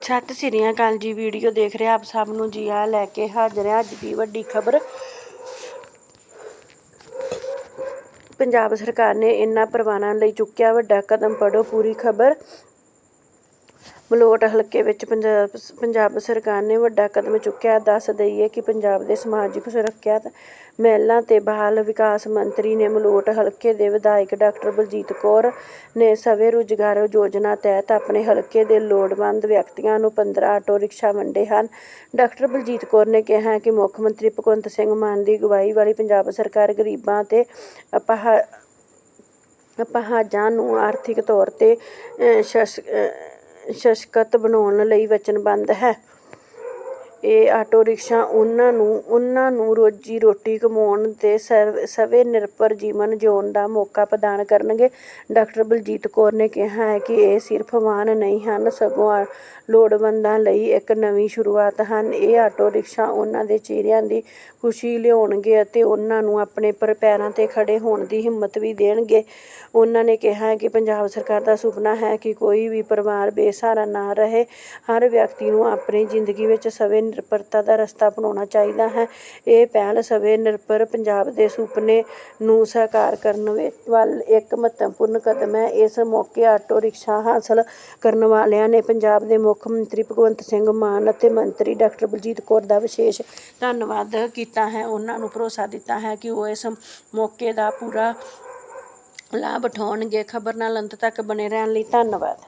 ਸਤਿ ਸ੍ਰੀ ਅਕਾਲ ਜੀ ਵੀਡੀਓ ਦੇਖ ਰਹੇ ਆਪ ਸਭ ਨੂੰ ਜੀ ਆ ਲੈ ਕੇ ਹਾਜ਼ਰ ਹਾਂ ਅੱਜ ਦੀ ਵੱਡੀ ਖਬਰ। ਪੰਜਾਬ ਸਰਕਾਰ ਨੇ ਇਨ੍ਹਾਂ ਪਰਿਵਾਰਾਂ ਲਈ ਚੁੱਕਿਆ ਵੱਡਾ ਕਦਮ ਪੜੋ ਪੂਰੀ ਖਬਰ। ਮਲੋਟ ਹਲਕੇ ਵਿੱਚ ਪੰਜਾਬ ਪੰਜਾਬ ਸਰਕਾਰ ਨੇ ਵੱਡਾ ਕਦਮ ਚੁੱਕਿਆ। ਦੱਸ ਦਈਏ ਕਿ ਪੰਜਾਬ ਦੇ ਸਮਾਜਿਕ ਸੁਰੱਖਿਆ ਤੇ, ਮਹਿਲਾ ਤੇ ਬਾਲ ਵਿਕਾਸ ਮੰਤਰੀ ਨੇ ਮਲੋਟ ਹਲਕੇ ਦੇ ਵਿਧਾਇਕ ਡਾਕਟਰ ਬਲਜੀਤ ਕੌਰ ਨੇ ਸਵੇ ਰੁਜ਼ਗਾਰ ਯੋਜਨਾ ਤਹਿਤ ਆਪਣੇ ਹਲਕੇ ਦੇ ਲੋੜਵੰਦ ਵਿਅਕਤੀਆਂ ਨੂੰ 15 ਆਟੋ ਰਿਕਸ਼ਾ ਵੰਡੇ ਹਨ। ਡਾਕਟਰ ਬਲਜੀਤ ਕੌਰ ਨੇ ਕਿਹਾ ਕਿ ਮੁੱਖ ਮੰਤਰੀ ਭਗਵੰਤ ਸਿੰਘ ਮਾਨ ਦੀ ਅਗਵਾਈ ਵਾਲੀ ਪੰਜਾਬ ਸਰਕਾਰ ਗਰੀਬਾਂ ਤੇ ਅਪਾਹ, ਅਪਾਹਜਾਂ ਨੂੰ ਆਰਥਿਕ ਤੌਰ ਤੇ ਸ਼ਸ ਸਸ਼ਕਤ ਬਣਾਉਣ ਲਈ ਵਚਨਬੱਧ ਹੈ। ਇਹ ਆਟੋ ਰਿਕਸ਼ਾ ਉਹਨਾਂ ਨੂੰ ਉਹਨਾਂ ਨੂੰ ਰੋਜੀ ਰੋਟੀ ਕਮਾਉਣ ਤੇ ਸਰਵ- ਸਵੈ ਨਿਰਭਰ ਜੀਵਨ ਜਿਉਣ ਦਾ ਮੌਕਾ ਪ੍ਰਦਾਨ ਕਰਨਗੇ। ਡਾਕਟਰ ਬਲਜੀਤ ਕੌਰ ਨੇ ਕਿਹਾ ਹੈ ਕਿ ਇਹ ਸਿਰਫ ਵਾਹਨ ਨਹੀਂ ਹਨ, ਸਗੋਂ ਲੋੜਵੰਦਾਂ ਲਈ ਇੱਕ ਨਵੀਂ ਸ਼ੁਰੂਆਤ ਹਨ। ਇਹ ਆਟੋ ਰਿਕਸ਼ਾ ਉਹਨਾਂ ਦੇ ਚਿਹਰਿਆਂ ਦੀ ਖੁਸ਼ੀ ਲਿਆਉਣਗੇ ਅਤੇ ਉਹਨਾਂ ਨੂੰ ਆਪਣੇ ਪਰ ਪੈਰਾਂ ਤੇ ਖੜੇ ਹੋਣ ਦੀ ਹਿੰਮਤ ਵੀ ਦੇਣਗੇ। ਉਹਨਾਂ ਨੇ ਕਿਹਾ ਹੈ ਕਿ ਪੰਜਾਬ ਸਰਕਾਰ ਦਾ ਸੁਪਨਾ ਹੈ ਕਿ ਕੋਈ ਵੀ ਪਰਿਵਾਰ ਬੇਸਹਾਰਾ ਨਾ ਰਹੇ। ਹਰ ਵਿਅਕਤੀ ਨੂੰ ਆਪਣੀ ਜ਼ਿੰਦਗੀ ਵਿੱਚ ਸਵੈ ਨਿਰਭਰਤਾ ਦਾ ਰਸਤਾ ਅਪਣਾਉਣਾ ਚਾਹੀਦਾ ਹੈ। ਇਹ ਪਹਿਲ ਸਵੈ ਨਿਰਭਰ ਪੰਜਾਬ ਦੇ ਸੁਪਨੇ ਨੂੰ ਸਾਕਾਰ ਕਰਨ ਵੱਲ ਇੱਕ ਮਹੱਤਵਪੂਰਨ ਕਦਮ ਹੈ। ਇਸ ਮੌਕੇ ਆਟੋ ਰਿਕਸ਼ਾ ਹਾਸਲ ਕਰਨ ਵਾਲਿਆਂ ਨੇ ਪੰਜਾਬ ਦੇ ਮੁੱਖ ਮੰਤਰੀ ਭਗਵੰਤ ਸਿੰਘ ਮਾਨ ਅਤੇ ਮੰਤਰੀ ਡਾਕਟਰ ਬਲਜੀਤ ਕੌਰ ਦਾ ਵਿਸ਼ੇਸ਼ ਧੰਨਵਾਦ ਕੀਤਾ ਹੈ। ਉਹਨਾਂ ਨੂੰ ਭਰੋਸਾ ਦਿੱਤਾ ਹੈ ਕਿ ਉਹ ਇਸ ਮੌਕੇ ਦਾ ਪੂਰਾ ਲਾਭ ਉਠਾਉਣਗੇ। ਖਬਰ ਨਾਲ ਅੰਤ ਤੱਕ ਬਣੇ ਰਹਿਣ ਲਈ ਧੰਨਵਾਦ।